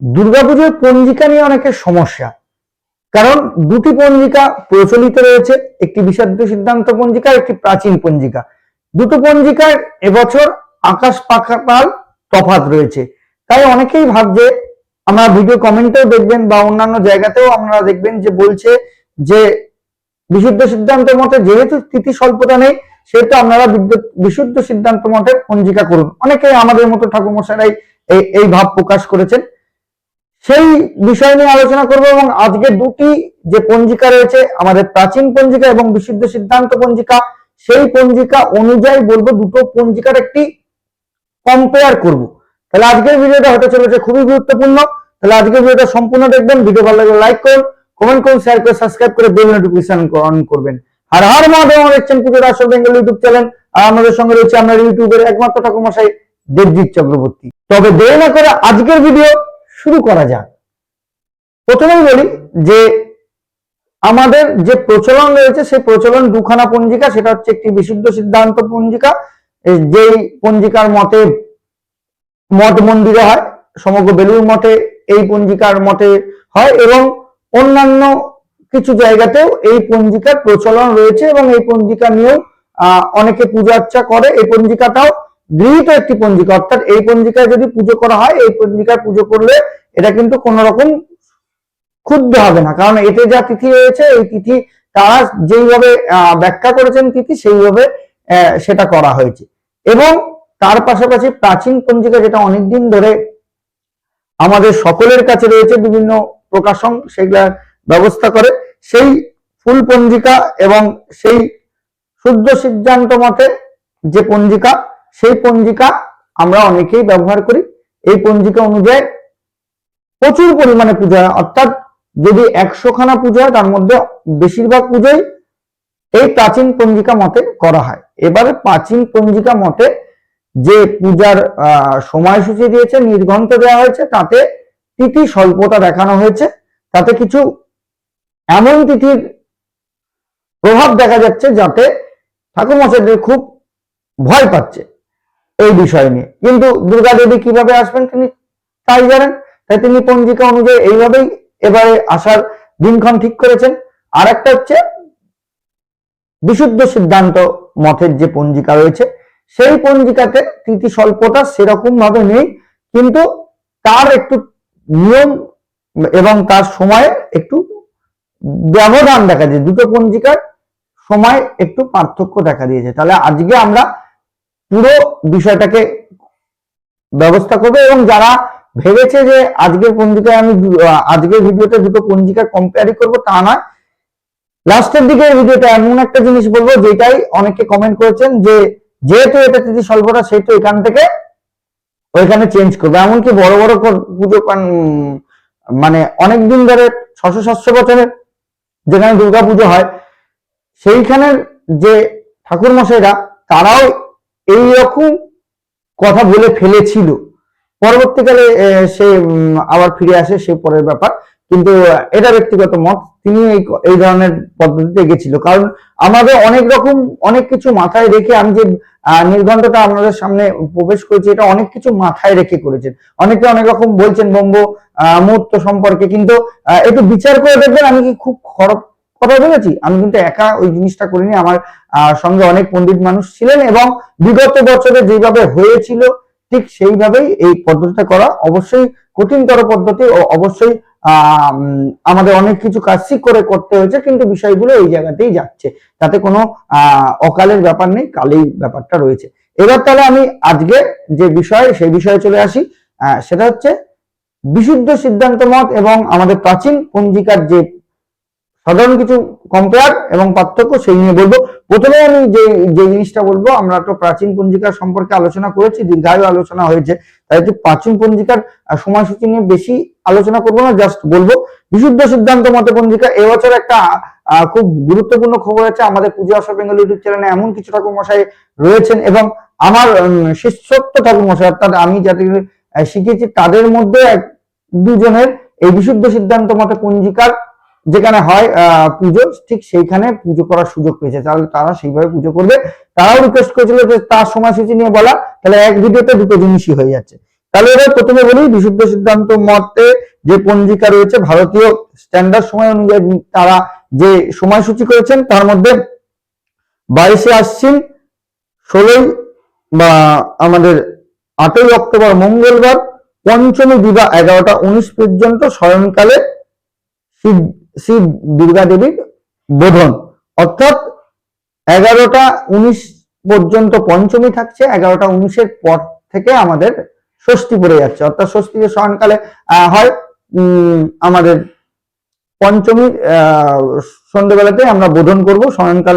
দুর্গাপুজোর পঞ্জিকা নিয়ে অনেকের সমস্যা। কারণ দুটি পঞ্জিকা প্রচলিত রয়েছে, একটি বিশুদ্ধ সিদ্ধান্ত পঞ্জিকা, একটি প্রাচীন পঞ্জিকা। দুটো পঞ্জিকার এবছর আকাশ পাখাপাল তফাত রয়েছে। তাই অনেকেই ভাবছে, আমরা ভিডিও কমেন্টেও দেখবেন বা অন্যান্য জায়গাতেও আপনারা দেখবেন যে বলছে যে বিশুদ্ধ সিদ্ধান্ত মতে যেহেতু তিথি স্বল্পতা নেই, সেহেতু আপনারা বিশুদ্ধ সিদ্ধান্ত মতে পঞ্জিকা করুন। অনেকে আমাদের মতো ঠাকুরমশাইরাই এই এই ভাব প্রকাশ করেছেন। সেই বিষয় নিয়ে আলোচনা করব এবং আজকে দুটি যে পঞ্জিকা রয়েছে, আমাদের প্রাচীন পঞ্জিকা এবং বিশুদ্ধ সিদ্ধান্ত পঞ্জিকা, সেই পঞ্জিকা অনুযায়ী বলব দুটো পঞ্জিকার একটি কম্পেয়ার করব। তাহলে আজকের ভিডিওটা হতে চলেছে খুবই গুরুত্বপূর্ণ। তাহলে আজকের ভিডিওটা সম্পূর্ণ দেখবেন, ভিডিও ভালো লাগলে লাইক করুন কমেন্ট করুন শেয়ার করে সাবস্ক্রাইব করে বেল নোটিফিকেশন অন করবেন। আর হর মহাদেব আমার দেখছেন পুজোর আসল বেঙ্গল ইউটিউব চ্যানেল আর আমাদের সঙ্গে রয়েছে আপনার ইউটিউবের একমাত্র ঠাকুরমশাই দেবজিৎ চক্রবর্তী। তবে দেরি না করে আজকের ভিডিও শুরু করা যাক। প্রথমেই বলি যে আমাদের যে প্রচলন রয়েছে, সেই প্রচলন দুখানা পঞ্জিকা, সেটা হচ্ছে একটি বিশুদ্ধ সিদ্ধান্ত পঞ্জিকা। যেই পঞ্জিকার মতে মঠ মন্দিরে হয়, সমগ্র বেলুর মঠে এই পঞ্জিকার মতে হয় এবং অন্যান্য কিছু জায়গাতেও এই পঞ্জিকার প্রচলন রয়েছে এবং এই পঞ্জিকা নিয়েও অনেকে পূজা আর্চা করে। এই পঞ্জিকাটাও গৃহীত একটি পঞ্জিকা, অর্থাৎ এই পঞ্জিকায় যদি পুজো করা হয়, এই পঞ্জিকায় পুজো করলে এটা কিন্তু কোন রকম ক্ষুব্ধ হবে না। কারণ এতে যা তিথি রয়েছে, এই তিথি তারা যেইভাবে ব্যাখ্যা করেছেন তিথি, সেইভাবে সেটা করা হয়েছে। এবং তার পাশাপাশি প্রাচীন পঞ্জিকা যেটা অনেকদিন ধরে আমাদের সকলের কাছে রয়েছে, বিভিন্ন প্রকাশন সেগুলার ব্যবস্থা করে, সেই ফুল পঞ্জিকা এবং সেই শুদ্ধ সিদ্ধান্ত মতে যে পঞ্জিকা সেই পঞ্জিকা আমরা অনেকেই ব্যবহার করি। এই পঞ্জিকা অনুযায়ী প্রচুর পরিমাণে পুজো হয়। অর্থাৎ যদি একশো খানা পুজো হয়, তার মধ্যে বেশিরভাগ পুজোই এই প্রাচীন পঞ্জিকা মতে করা হয়। এবারে প্রাচীন পঞ্জিকা মতে যে পূজার সময়সূচি দিয়েছে, নির্ঘণ্ট দেওয়া হয়েছে, তাতে তিথি স্বল্পতা দেখানো হয়েছে। তাতে কিছু এমন তিথির প্রভাব দেখা যাচ্ছে যাতে ঠাকুরমশাইদের খুব ভয় পাচ্ছে। এই বিষয় নিয়ে। কিন্তু দুর্গা দেবী কীভাবে আসবেন তিনি তাই জানেন? তাই তিনি পঞ্জিকা অনুযায়ী এইভাবেই এবারে আসার দিনক্ষণ ঠিক করেছেন। আর একটা হচ্ছে বিশুদ্ধ সিদ্ধান্ত মঠের যে পঞ্জিকা রয়েছে, সেই পঞ্জিকাতে তিথি স্বল্পতা সেরকম ভাবে নেই, কিন্তু তার একটু নিয়ম এবং তার সময়ে একটু ব্যবধান দেখা যায় দুটো পঞ্জিকার সময় একটু পার্থক্য দেখা দিয়েছে। তাহলে আজকে আমরা পুরো বিষয়টাকে ব্যবস্থা করবে এবং যারা ভেবেছে যে আজকের পঞ্জিকায় আমি আজকের ভিডিওতে দুটো পঞ্জিকা কম্পেয়ারই করব তা নয়। লাস্টের দিকে ভিডিওটা এমন একটা জিনিস বলব, যেটাই অনেকে কমেন্ট করেছেন যে যেহেতু এটা তিথি স্বল্পটা সেহেতু এখান থেকে ওইখানে চেঞ্জ করবে। এমনকি বড় বড় পুজো মানে অনেক দিন ধরে ছশো সাতশো বছরের যেখানে দুর্গা পুজো হয়, সেইখানের যে ঠাকুর মশাইরা তারাও এই রকম কথা বলে ফেলেছিল। পরবর্তীকালে সে আবার ফিরে আসে, সে পরের ব্যাপার। কিন্তু, এটা ব্যক্তিগত মত, তিনি এই এই ধরনের পদ্ধতিতে গেছিল কারণ আমাদের অনেক রকম, অনেক কিছু মাথায় রেখে আমি যে নির্ঘণ্টটা আপনাদের সামনে প্রবেশ করেছি, এটা অনেক কিছু মাথায় রেখে করেছেন। অনেকে অনেক রকম বলছেন, বঙ্গ মুহূর্ত সম্পর্কে, কিন্তু একটু বিচার করে দেখবেন, আমি কি খুব খারাপ কথা বলেছি? আমি কিন্তু একা ওই জিনিসটা করিনি, আমার সঙ্গে অনেক পণ্ডিত মানুষ ছিলেন এবং বিগত বছরে যেভাবে হয়েছিল, ঠিক সেইভাবেই এই পদ্ধতিটা করা অবশ্যই কঠিনতর পদ্ধতি ও অবশ্যই আমাদের অনেক কিছু কাজই করে করতে হয়েছে, কিন্তু বিষয়গুলো এই জায়গাতেই যাচ্ছে। তাতে কোনো অকালের ব্যাপার নেই, কালেই ব্যাপারটা রয়েছে। এবার তাহলে আমি আজকে যে বিষয়, সেই বিষয়ে চলে আসি। সেটা হচ্ছে বিশুদ্ধ সিদ্ধান্ত মত এবং আমাদের প্রাচীন পঞ্জিকার যে সাধারণ কিছু কম্পেয়ার এবং পার্থক্য সেই নিয়ে বলব। প্রথমে আমি যে যে জিনিসটা বলব, আমরা তো প্রাচীন পঞ্জিকার সম্পর্কে আলোচনা করেছি, দীর্ঘায়ু আলোচনা হয়েছে, তাই একটু প্রাচীন পঞ্জিকার সময়সূচি নিয়ে বেশি আলোচনা করব না জাস্ট বলব। বিশুদ্ধ সিদ্ধান্ত মতে পঞ্জিকা, এবছর একটা খুব গুরুত্বপূর্ণ খবর আছে, আমাদের পুজো আসর বেঙ্গল ইউটিউব চ্যানেলে এমন কিছু ঠাকুর মশাই রয়েছেন এবং আমার শিষ্যত্ব ঠাকুর মশাই অর্থাৎ আমি যাদের শিখেছি, তাদের মধ্যে দুজনের এই বিশুদ্ধ সিদ্ধান্ত মতে পঞ্জিকার যেখানে হয় আহ, পুজো ঠিক সেইখানে পুজো করার সুযোগ পেয়েছে। তাহলে তারা সেইভাবে পুজো করবে। তারাও রিকোয়েস্ট করেছিল যে তার সময়সূচি নিয়ে বলা তাহলে এক ভিডিওতে দুটো জিনিসই হয়ে যাচ্ছে। তাহলে এবার প্রথমে বলি বিশুদ্ধ সিদ্ধান্ত মতে যে পঞ্জিকা রয়েছে ভারতীয় স্ট্যান্ডার্ড সময় অনুযায়ী তারা যে সময়সূচি করেছেন তার মধ্যে বাইশে আশ্বিন ষোলোই বা আমাদের আটই অক্টোবর মঙ্গলবার পঞ্চমী দিবা এগারোটা উনিশ পর্যন্ত শয়নকালে শিব দুর্গা দেবীর বোধন। অর্থাৎ এগারোটা উনিশ পর্যন্ত পঞ্চমী থাকছে এগারোটা উনিশের পর থেকে আমাদের ষষ্ঠী পড়ে যাচ্ছে। অর্থাৎ ষষ্ঠী আহ, হয় আমাদের পঞ্চমী সন্ধ্যেবেলাতে আমরা বোধন করব।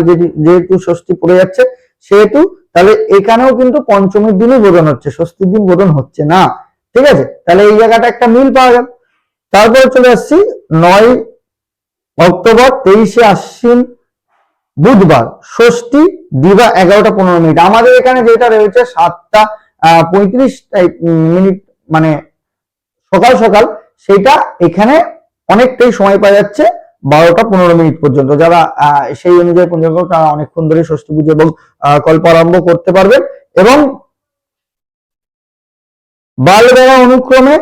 যেটি- যেহেতু ষষ্ঠী পড়ে যাচ্ছে সেহেতু তাহলে এখানেও কিন্তু পঞ্চমীর দিনই বোধন হচ্ছে ষষ্ঠীর দিন বোধন হচ্ছে না। ঠিক আছে? তাহলে এই জায়গাটা একটা মিল পাওয়া গেল তারপরে চলে আসছি নয় অক্টোবর তেইশে আশ্বিন বুধবার, ষষ্ঠী দিবা এগারোটা পনেরো মিনিট। আমাদের এখানে যেটা রয়েছে সাতটা পঁয়ত্রিশ মিনিট মানে সকাল সকাল, সেটা এখানে অনেকটাই সময় পাওয়া যাচ্ছে বারোটা পনেরো মিনিট পর্যন্ত। যারা সেই অনুযায়ী পর্যন্ত তারা অনেকক্ষণ ধরে ষষ্ঠী পুজো এবং কল্প আরম্ভ করতে পারবেন। এবং বালবেলা অনুক্রমে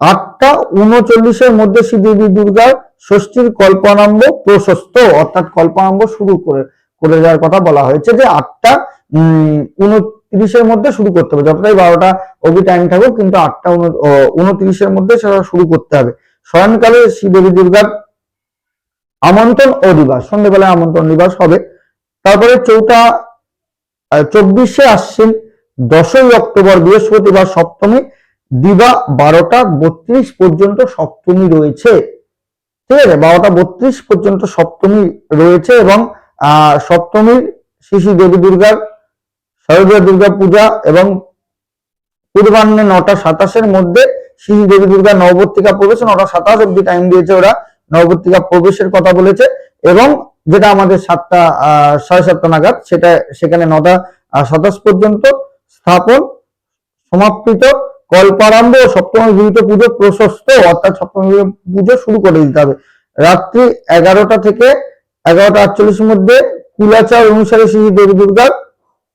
আটটা উনচল্লিশের মধ্যে শ্রীদেবী দুর্গার ষষ্ঠীর কল্পারম্ভ প্রশস্ত, অর্থাৎ কল্পারম্ভ শুরু করে করে যাওয়ার কথা বলা হয়েছে যে আটটা উনত্রিশের মধ্যে শুরু করতে হবে। যতটাই বারোটা অবধি টাইম থাকুক, কিন্তু আটটা উনত্রিশের মধ্যে সেটা শুরু করতে হবে। শয়নকালে শ্রীদেবী দুর্গার আমন্ত্রণ ও দিবস। সন্ধ্যেবেলায় আমন্ত্রণ দিবস হবে। তারপরে চৌঠা চব্বিশে আশ্বিন, দশই অক্টোবর বৃহস্পতিবার সপ্তমী দিবা বারোটা বত্রিশ পর্যন্ত সপ্তমী রয়েছে। ঠিক আছে? বারোটা বত্রিশ পর্যন্ত সপ্তমী রয়েছে এবং সপ্তমীর শিশু দেবী দুর্গার শারদীয় দুর্গা পূজা এবং পূর্বাহ্নে নটা সাতাশের মধ্যে শিশু দেবী দুর্গা নববর্তিকা প্রবেশ নটা সাতাশ অব্দি টাইম দিয়েছে ওরা। নববর্তিকা প্রবেশের কথা বলেছে এবং যেটা আমাদের সাতটা সাড়ে সাতটা নাগাদ সেটা, সেখানে নটা সাতাশ পর্যন্ত স্থাপন, সমাপ্তিত। কল্পারম্ভ ও সপ্তমী গৃহীত পুজো, প্রশস্ত, অর্থাৎ সপ্তমী পুজো শুরু করে দিতে হবে। রাত্রি এগারোটা থেকে এগারোটা আটচল্লিশের মধ্যে কুলাচার অনুসারে শ্রী দেবী দুর্গার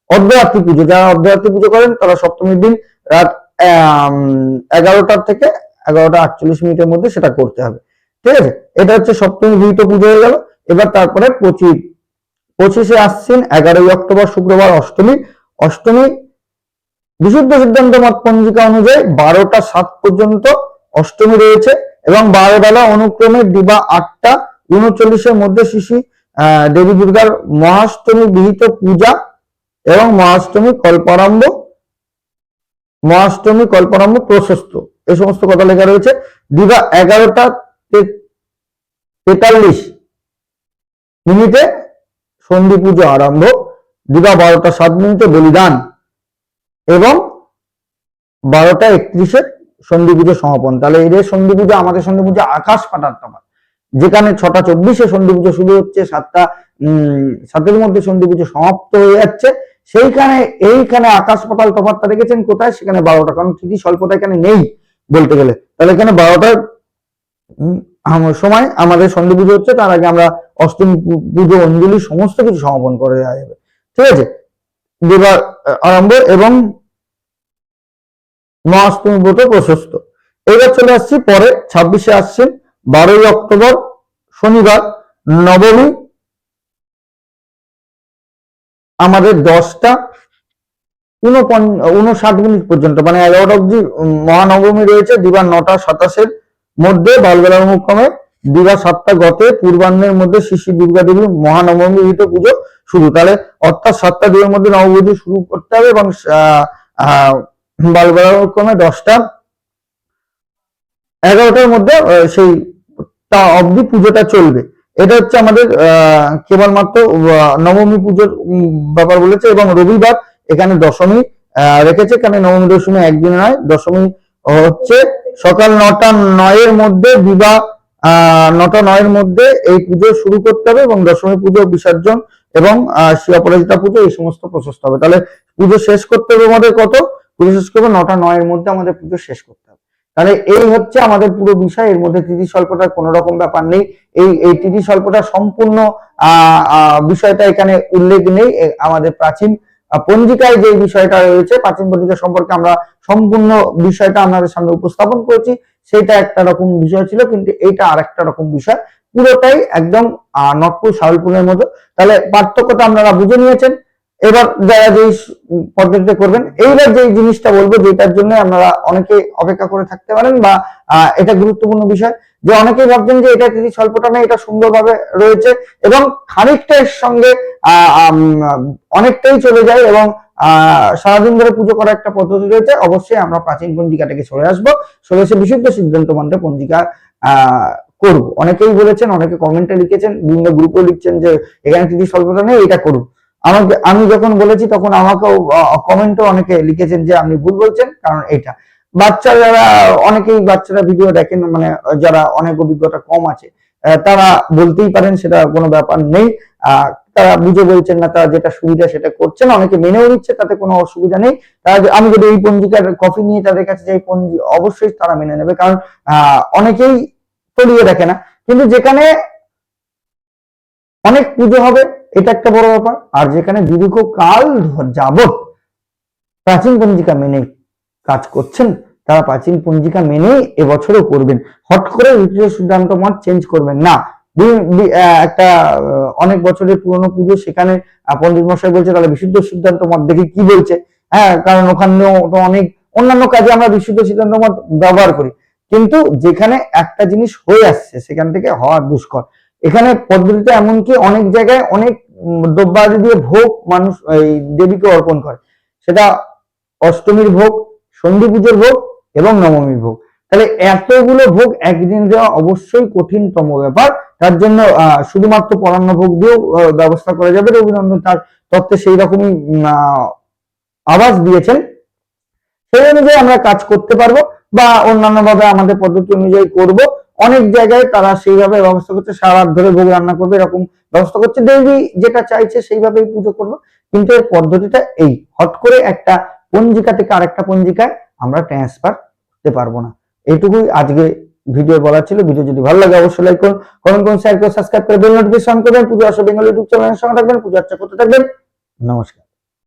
অর্ধরাত্রি পুজো। যারা অর্ধরাত্রি পুজো করেন, তারা সপ্তমীর দিন রাত এগারোটা থেকে এগারোটা আটচল্লিশ মিনিটের মধ্যে সেটা করতে হবে। ঠিক আছে? এটা হচ্ছে সপ্তমী গৃহীত পুজো হয়ে গেল। এবার তারপরে পঁচিশ, পঁচিশে আসছেন এগারোই অক্টোবর, শুক্রবার, অষ্টমী। অষ্টমী বিশুদ্ধ সিদ্ধান্ত মত পঞ্জিকা অনুযায়ী বারোটা সাত পর্যন্ত অষ্টমী রয়েছে এবং বারো বেলা অনুক্রমে দিবা আটটা, উনচল্লিশের মধ্যে শিশি দেবী দুর্গার মহাষ্টমী বিহিত পূজা এবং মহাষ্টমী কল্পারম্ভ মহাষ্টমী কল্পারম্ভ প্রশস্ত। এই সমস্ত কথা লেখা রয়েছে। দিবা এগারোটা তেতাল্লিশ মিনিটে সন্ধি পুজো আরম্ভ। দিবা বারোটা সাত মিনিটে বলিদান। এবং বারোটা একত্রিশে সন্ধি পুজো সমাপন। তাহলে এদের সন্ধি পুজো আমাদের সন্ধি পুজো আকাশ পাতার তফাৎ। যেখানে ছটা চব্বিশে সন্ধি পুজো শুরু হচ্ছে, সাতটা, উম, সাতের মধ্যে সন্ধি পুজো সমাপ্ত হয়ে যাচ্ছে। সেইখানে, এইখানে আকাশ পাতাল তফাৎটা রেখেছেন কোথায়? সেখানে বারোটা, কারণ ঠিকই স্বল্পতা এখানে নেই বলতে গেলে। তাহলে এখানে বারোটার সময় আমাদের সন্ধি পুজো হচ্ছে, তার আগে আমরা অষ্টমী পুজো, অঞ্জলি, সমস্ত কিছু সমাপন করে দেওয়া যাবে। ঠিক আছে? দেবার আরম্ভ এবং মহাষ্টমী ব্রত প্রশস্ত। এবার চলে আসছি পরে, ছাব্বিশে আসছেন বারোই অক্টোবর, শনিবার, নবমী। আমাদের দশটা উনষাট মিনিট পর্যন্ত মানে এগারোটা অব্দি মহানবমী রয়েছে দিবার নটা সাতাশের মধ্যে বালবেলা অনুক্রমে দিবা সাতটা গতে, পূর্বাহ্নের মধ্যে শিশু দুর্গা দেবীর মহানবমী বিহিত পুজো শুরু। তাহলে অর্থাৎ সাতটা দিনের মধ্যে নবপুজো শুরু করতে হবে এবং বালবেলা অনুক্রমে দশটা। এগারোটার মধ্যে সেই তা অবধি পুজোটা চলবে। এটা হচ্ছে আমাদের কেবলমাত্র নবমী পুজোর ব্যাপার বলেছে এবং রবিবার এখানে দশমী রেখেছে। এখানে নবমী দশমী একদিন নয়, দশমী হচ্ছে সকাল নটা নয়ের মধ্যে বিবাহ নটা নয়ের মধ্যে এই পুজো শুরু করতে হবে এবং দশমী পুজো বিসর্জন এবং শিব অপরাজিতা পুজো এই সমস্ত প্রশস্ত হবে। তাহলে পুজো শেষ করতে হবে আমাদের কত? পুজো শেষ করবে, নটা নয়ের মধ্যে আমাদের পুজো শেষ করতে হবে। তাহলে এই হচ্ছে আমাদের পুরো বিষয়, এর মধ্যে তিথি স্বল্পতার কোনো রকম ব্যাপার নেই। এই এই তিথি স্বল্পতা সম্পূর্ণ বিষয়টা এখানে উল্লেখ নেই আমাদের প্রাচীন পঞ্জিকায় যে বিষয়টা রয়েছে, প্রাচীন পঞ্জিকা সম্পর্কে আমরা সম্পূর্ণ বিষয়টা আপনাদের সামনে উপস্থাপন করেছি। সেটা একটা রকম বিষয় ছিল, কিন্তু এইটা আর একটা রকম বিষয়। পুরোটাই একদম নটপুর শাহরুলপুরের মতো। তাহলে পার্থক্যটা আপনারা বুঝে নিয়েছেন। এবার যারা যে পদ্ধতিতে করবেন, এইবার যে জিনিসটা বলব যেটার জন্য আপনারা অনেকে অপেক্ষা করে থাকতে পারেন বা এটা গুরুত্বপূর্ণ বিষয়, যে অনেকেই ভাবছেন যে এটা তিথি স্বল্পটা নেই এটা সুন্দরভাবে রয়েছে এবং খানিকটা এর সঙ্গে অনেকটাই চলে যায় এবং সারাদিন ধরে পুজো করার একটা পদ্ধতি রয়েছে, অবশ্যই আমরা প্রাচীন পঞ্জিকা থেকে সরে আসব। সরে এসে বিশুদ্ধ সিদ্ধান্ত মন্ত্রে পঞ্জিকা করব। অনেকেই বলেছেন, অনেকে কমেন্টে লিখেছেন, বিভিন্ন গ্রুপে লিখছেন যে এখানে তিথি স্বল্পতা নেই, এটা করুন। আমাকে, আমি যখন বলেছি তখন আমাকেও কমেন্টও অনেকে লিখেছেন যে আপনি ভুল বলছেন, কারণ এটা। বাচ্চা যারা অনেকেই বাচ্চারা ভিডিও দেখেন মানে যারা অনেক অভিজ্ঞতা কম আছে তারা বলতেই পারেন সেটা কোনো ব্যাপার নেই। তারা বুঝে বলছেন না, তারা যেটা সুবিধা সেটা করছেন, অনেকে মেনেও নিচ্ছে, তাতে কোনো অসুবিধা নেই। তারা আমি যদি এই পঞ্জিকার কপি নিয়ে তাদের কাছে যাই, পঞ্জি অবশ্যই তারা মেনে নেবে, কারণ অনেকেই তলিয়ে দেখে না। কিন্তু যেখানে অনেক পুজো হবে এটা একটা বড় ব্যাপার। আর যেখানে দীর্ঘকাল যাবত প্রাচীন পঞ্জিকা মেনে কাজ করছেন তারা প্রাচীন পঞ্জিকা মেনেই এবছরও করবেন। হট করে ঋতুজ সিদ্ধান্ত মত চেঞ্জ করবেন। না একটা অনেক বছরের পুরনো পুজো সেখানে আহ, পণ্ডিত মশাই বলছে তাহলে বিশুদ্ধ সিদ্ধান্ত মত দেখে কি বলছে? হ্যাঁ কারণ ওখানেও তো অনেক অন্যান্য কাজে আমরা বিশুদ্ধ সিদ্ধান্ত মত ব্যবহার করি। কিন্তু যেখানে একটা জিনিস হয়ে আসছে সেখান থেকে হওয়া দুষ্কর। এখানে পদ্ধতিতে এমনকি অনেক জায়গায় অনেক দ্রব্যাদি দিয়ে ভোগ মানুষ, এই দেবীকে অর্পণ করে। সেটা অষ্টমীর ভোগ, সন্ধি পুজোর ভোগ এবং নবমীর ভোগ। তাহলে এতগুলো ভোগ একদিন দেওয়া অবশ্যই কঠিনতম ব্যাপার। তার জন্য শুধুমাত্র পরান্ন ভোগ দিয়েও ব্যবস্থা করা যাবে। রবিনন্দন তার তত্ত্বে সেই রকমই আওয়াজ দিয়েছেন। সেই অনুযায়ী আমরা কাজ করতে পারব বা অন্যান্য ভাবে আমাদের পদ্ধতি অনুযায়ী করব। অনেক জায়গায় তারা সেইভাবে ব্যবস্থা করছে সারা ধরে ভোগ রান্না করবে, এরকম ব্যবস্থা করছে। দেবী যেটা চাইছে সেইভাবেই পুজো করব কিন্তু এর পদ্ধতিটা এই, হট করে একটা পঞ্জিকা থেকে আরেকটা পঞ্জিকায় আমরা ট্রান্সফার করতে পারব না। এইটুকুই আজকে ভিডিও বলার ছিল। ভিডিও যদি ভালো লাগে অবশ্যই লাইক করুন কমেন্ট করুন শেয়ার করুন সাবস্ক্রাইব করে বেল নোটিফিকেশন করবেন। পুজো আসো বেঙ্গল ইউটিউব চ্যানেলের সঙ্গে থাকবেন, পুজো আর্চা করতে থাকবেন। নমস্কার।